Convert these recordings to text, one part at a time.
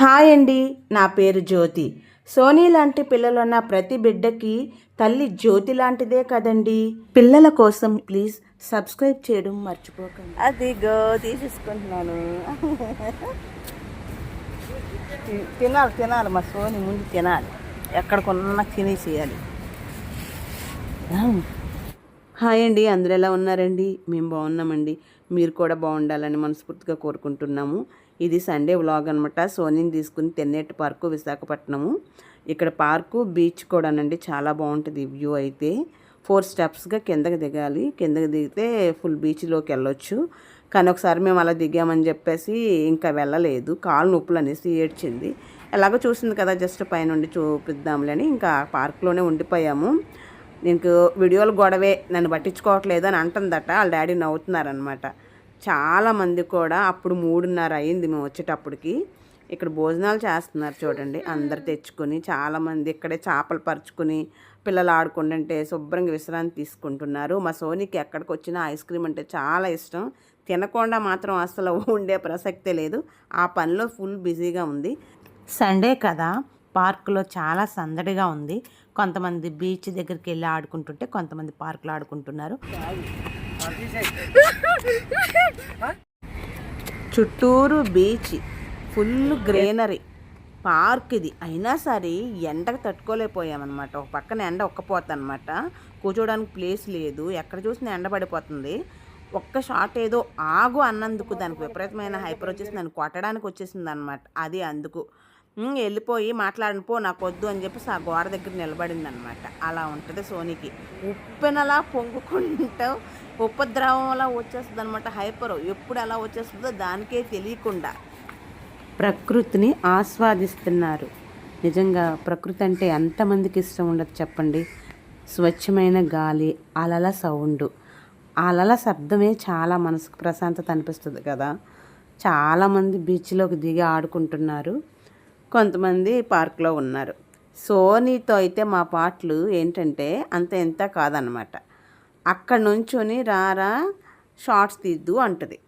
Hi అండి నా పేరు జ్యోతి. సోనీ లాంటి పిల్లలున్న ప్రతి బిడ్డకి తల్లి జ్యోతి లాంటిదే కదండి. పిల్లల కోసం ప్లీజ్ సబ్స్క్రైబ్ చేయడం మర్చిపోకండి. అదిగో తీసేసుకుంటున్నాను. తినాలి తినాలి మా సోని ముందు తినాలి. ఎక్కడికొన్నా తినేసేయాలి. హాయ్ అండి అందరు ఎలా ఉన్నారండి? మేము బాగున్నామండి. మీరు కూడా బాగుండాలని మనస్ఫూర్తిగా కోరుకుంటున్నాము. ఇది సండే వ్లాగ్ అనమాట సోనీని తీసుకుని తెన్నేటి పార్కు విశాఖపట్నము. ఇక్కడ పార్కు బీచ్ కూడానండి. చాలా బాగుంటుంది వ్యూ అయితే. ఫోర్ స్టెప్స్గా కిందకి దిగాలి. కిందకి దిగితే ఫుల్ బీచ్లోకి వెళ్ళొచ్చు. కానీ ఒకసారి మేము అలా దిగామని చెప్పేసి ఇంకా వెళ్ళలేదు. కాళ్ళు నొప్పులు అనేసి ఏడ్చింది. ఎలాగో చూసింది కదా జస్ట్ పైనుండి చూపిద్దాంలే అని ఇంకా పార్క్లోనే ఉండిపోయాము. నీకు వీడియోలు గొడవే. నన్ను పట్టించుకోవట్లేదు అని అంటుందట. వాళ్ళ డాడీ నవ్వుతున్నారనమాట చాలామంది కూడా అప్పుడు మూడున్నర అయింది మేము వచ్చేటప్పటికి. ఇక్కడ భోజనాలు చేస్తున్నారు చూడండి. అందరు తెచ్చుకొని చాలామంది ఇక్కడే చేపలు పరుచుకుని పిల్లలు ఆడుకుంటుంటే శుభ్రంగా విశ్రాంతి తీసుకుంటున్నారు. మా సోనికి ఎక్కడికి వచ్చినా ఐస్ క్రీమ్ అంటే చాలా ఇష్టం. తినకుండా మాత్రం అసలు ఉండే ప్రసక్తే లేదు. ఆ పనిలో ఫుల్ బిజీగా ఉంది. సండే కదా పార్కులో చాలా సందడిగా ఉంది. కొంతమంది బీచ్ దగ్గరికి వెళ్ళి ఆడుకుంటుంటే కొంతమంది పార్కులో ఆడుకుంటున్నారు. చుట్టూరు బీచ్ ఫుల్ గ్రీనరీ. పార్క్ ఇది. అయినా సరే ఎండకు తట్టుకోలేకపోయామన్నమాట. ఒక పక్కన ఎండ ఒక్కపోతుంది అనమాట కూర్చోడానికి ప్లేస్ లేదు. ఎక్కడ చూసినా ఎండ పడిపోతుంది. ఒక్క షాట్ ఏదో ఆగు అన్నందుకు దానికి విపరీతమైన హైపర్ వచ్చేసి నన్ను కొట్టడానికి వచ్చేసింది అనమాట అది అందుకు. వెళ్ళిపోయి మాట్లాడను పో నాకు వద్దు అని చెప్పేసి ఆ గోడ దగ్గర నిలబడింది అనమాట అలా ఉంటుంది సోనీకి. ఉప్పెనలా పొంగుకుంటూ ఉపద్రవంలా వచ్చేస్తుంది అనమాట హైపర్. ఎప్పుడు ఎలా వచ్చేస్తుందో దానికే తెలియకుండా ప్రకృతిని ఆస్వాదిస్తున్నారు. నిజంగా ప్రకృతి అంటే ఎంతమందికి ఇష్టం ఉండదు చెప్పండి. స్వచ్ఛమైన గాలి అలల సౌండ్. అలల శబ్దమే చాలా మనసుకు ప్రశాంతత అనిపిస్తుంది కదా. చాలామంది బీచ్లోకి దిగి ఆడుకుంటున్నారు. కొంతమంది పార్క్లో ఉన్నారు. సోనీతో అయితే మా పాటలు ఏంటంటే అంత ఎంత కాదనమాట. అక్కడ నుంచొని రారా షార్ట్స్ తీద్దు అంటది.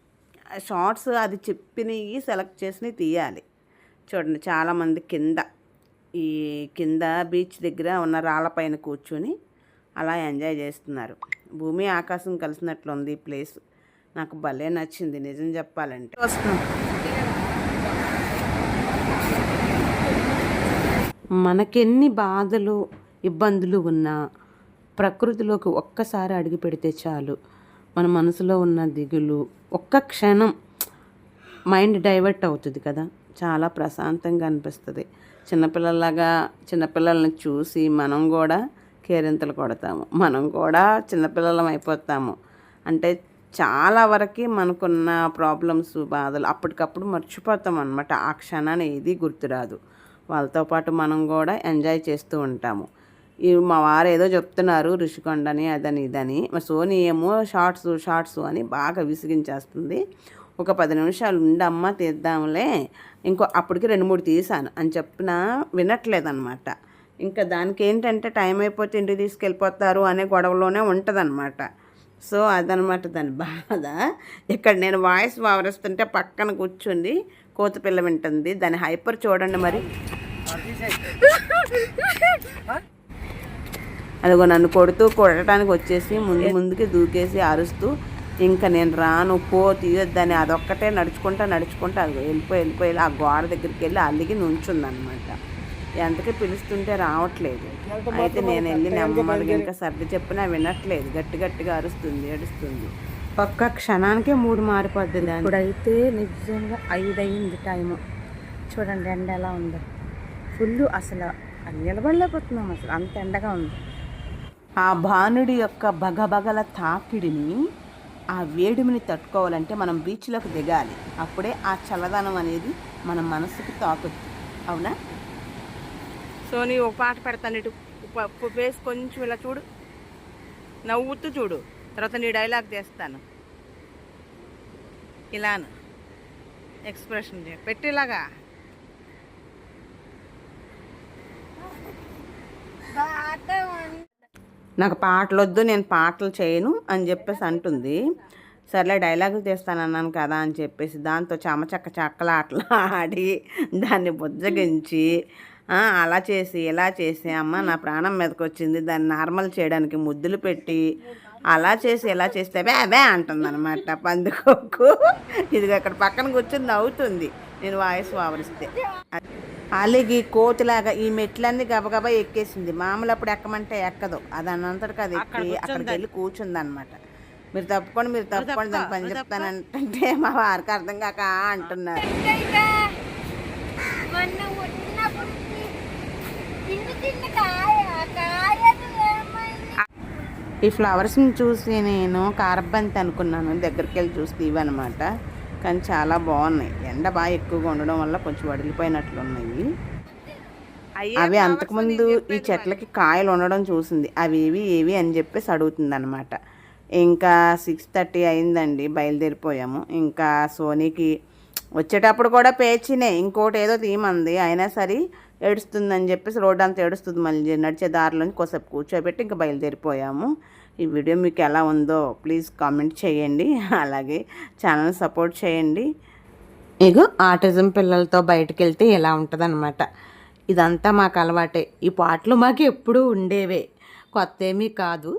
షార్ట్స్ అది చెప్పినవి సెలెక్ట్ చేసినవి తీయాలి. చూడండి చాలామంది కింద ఈ కింద బీచ్ దగ్గర ఉన్న రాళ్ళపైన కూర్చొని అలా ఎంజాయ్ చేస్తున్నారు. భూమి ఆకాశం కలిసినట్లుంది ఈ ప్లేస్. నాకు భలే నచ్చింది నిజం చెప్పాలంటే. వస్తున్నాం. మనకెన్ని బాధలు ఇబ్బందులు ఉన్నా ప్రకృతిలోకి ఒక్కసారి అడుగు పెడితే చాలు. మన మనసులో ఉన్న దిగులు ఒక్క క్షణం మైండ్ డైవర్ట్ అవుతుంది కదా. చాలా ప్రశాంతంగా అనిపిస్తుంది. చిన్నపిల్లలాగా చిన్నపిల్లల్ని చూసి మనం కూడా కేరింతలు కొడతాము. మనం కూడా చిన్నపిల్లలం అయిపోతాము. అంటే చాలా వరకు మనకున్న ప్రాబ్లమ్స్ బాధలు అప్పటికప్పుడు మర్చిపోతాం అనమాట ఆ క్షణాన్ని ఏది గుర్తురాదు. వాళ్ళతో పాటు మనం కూడా ఎంజాయ్ చేస్తూ ఉంటాము. ఈ మా వారు ఏదో చెప్తున్నారు రుషికొండని అదని ఇదని. మా సోనీ ఏమో షార్ట్స్ షార్ట్స్ అని బాగా విసిగించేస్తుంది. ఒక పది నిమిషాలు ఉండమ్మ తీద్దాంలే. ఇంకో అప్పటికి రెండు మూడు తీసాను. అని చెప్పిన వినట్లేదన్నమాట. ఇంకా దానికి ఏంటంటే టైం అయిపోతే ఇంటికి తీసుకెళ్ళిపోతారు అనే గొడవలోనే ఉంటుందన్నమాట. సో అదనమాట దాని బాధ. ఇక్కడ నేను వాయిస్ వావరిస్తుంటే పక్కన కూర్చుండి కోత పిల్ల వింటుంది. దాని హైపర్ చూడండి మరి. అదిగో నన్ను కొడుతూ కొట్టడానికి వచ్చేసి ముందు ముందుకి దూకేసి అరుస్తూ ఇంకా నేను రాను పో తీయొద్దని అదొక్కటే నడుచుకుంటా నడుచుకుంటా. అది వెళ్ళిపోయి వెళ్ళిపోయి ఆ గోడ దగ్గరికి వెళ్ళి అల్లిగి నుంచుందనమాట ఎంతకి పిలుస్తుంటే రావట్లేదు. అయితే నేను వెళ్ళి నెమ్మదిగా ఇంకా సర్ది చెప్పినా వినట్లేదు. గట్టి గట్టిగా అరుస్తుంది ఏడుస్తుంది. ఒక్క క్షణానికే మూడు మారిపోద్ది దాన్ని. ఇప్పుడైతే నిజంగా ఐదు అయింది టైము. చూడండి ఎండ ఎలా ఉందో. ఫుల్ అసలు నిలబడలేకపోతున్నాం అసలు. అంత ఎండగా ఉంది. ఆ భానుడి యొక్క బగబగల తాకిడిని ఆ వేడిమిని తట్టుకోవాలంటే మనం బీచ్లోకి దిగాలి. అప్పుడే ఆ చల్లదనం అనేది మన మనసుకి తాకుద్ది. అవునా? సో నీ ఒక పాట పెడతాను ఇటు. ఫేస్ కొంచెం ఇలా చూడు. నవ్వుతూ చూడు. తర్వాత నీ డైలాగ్ చేస్తాను ఇలాను. ఎక్స్ప్రెషన్ పెట్టేలాగా. నాకు పాటలు వద్దు నేను పాటలు చేయను అని చెప్పేసి అంటుంది. సర్లే డైలాగులు తీస్తానన్నాను కదా అని చెప్పేసి దాంతో చమచక్క చక్కల ఆటలు ఆడి దాన్ని బుజ్జగించి అలా చేసి ఇలా చేసి అమ్మ నా ప్రాణం మీదకి వచ్చింది దాన్ని నార్మల్ చేయడానికి ముద్దులు పెట్టి అలా చేసి ఇలా చేస్తే బే బే అంటుంది అనమాట పందుకోకు ఇది అక్కడ పక్కన కూర్చొని అవుతుంది. నేను వాయిస్ వావరిస్తే. అలాగే కోతిలాగా ఈ మెట్లన్నీ గబగబా ఎక్కేసింది. మామూలు అప్పుడు ఎక్కమంటే ఎక్కదు. అది అన్నంతటికి అది ఎక్కి అక్కడికి వెళ్ళి కూర్చుంది అనమాట మీరు తప్పుకోండి మీరు తప్పుకోండి దాని పని చెప్తానంటే మా వారికి అర్థం కాక అంటున్నారు. ఈ ఫ్లవర్స్ని చూసి నేను కారబంతి అనుకున్నాను. దగ్గరికి వెళ్ళి చూసి ఇవన్నమాట కానీ చాలా బాగున్నాయి. ఎండ బాగా ఎక్కువగా ఉండడం వల్ల కొంచెం వడిలిపోయినట్లు ఉన్నాయి. అవి అంతకుముందు ఈ చెట్లకి కాయలు ఉండడం చూసింది. అవి ఏవి ఏవి అని చెప్పేసి అడుగుతుంది అనమాట ఇంకా సిక్స్ థర్టీ అయిందండి బయలుదేరిపోయాము. ఇంకా సోనీకి వచ్చేటప్పుడు కూడా పేచినే ఇంకోటి ఏదో తీమంది అయినా సరే ఏడుస్తుందని చెప్పేసి రోడ్ అంతా ఏడుస్తుంది. మళ్ళీ నడిచే దారిలోని కొసేపు కూర్చోబెట్టి ఇంకా బయలుదేరిపోయాము. ఈ వీడియో మీకు ఎలా ఉందో ప్లీజ్ కామెంట్ చేయండి. అలాగే ఛానల్ సపోర్ట్ చేయండి. ఇగో ఆటిజం పిల్లలతో బయటకు వెళ్తే ఎలా ఉంటుందన్నమాట. ఇదంతా మాకు అలవాటే. ఈ పాటలు మాకు ఎప్పుడూ ఉండేవే. కొత్త ఏమీ కాదు.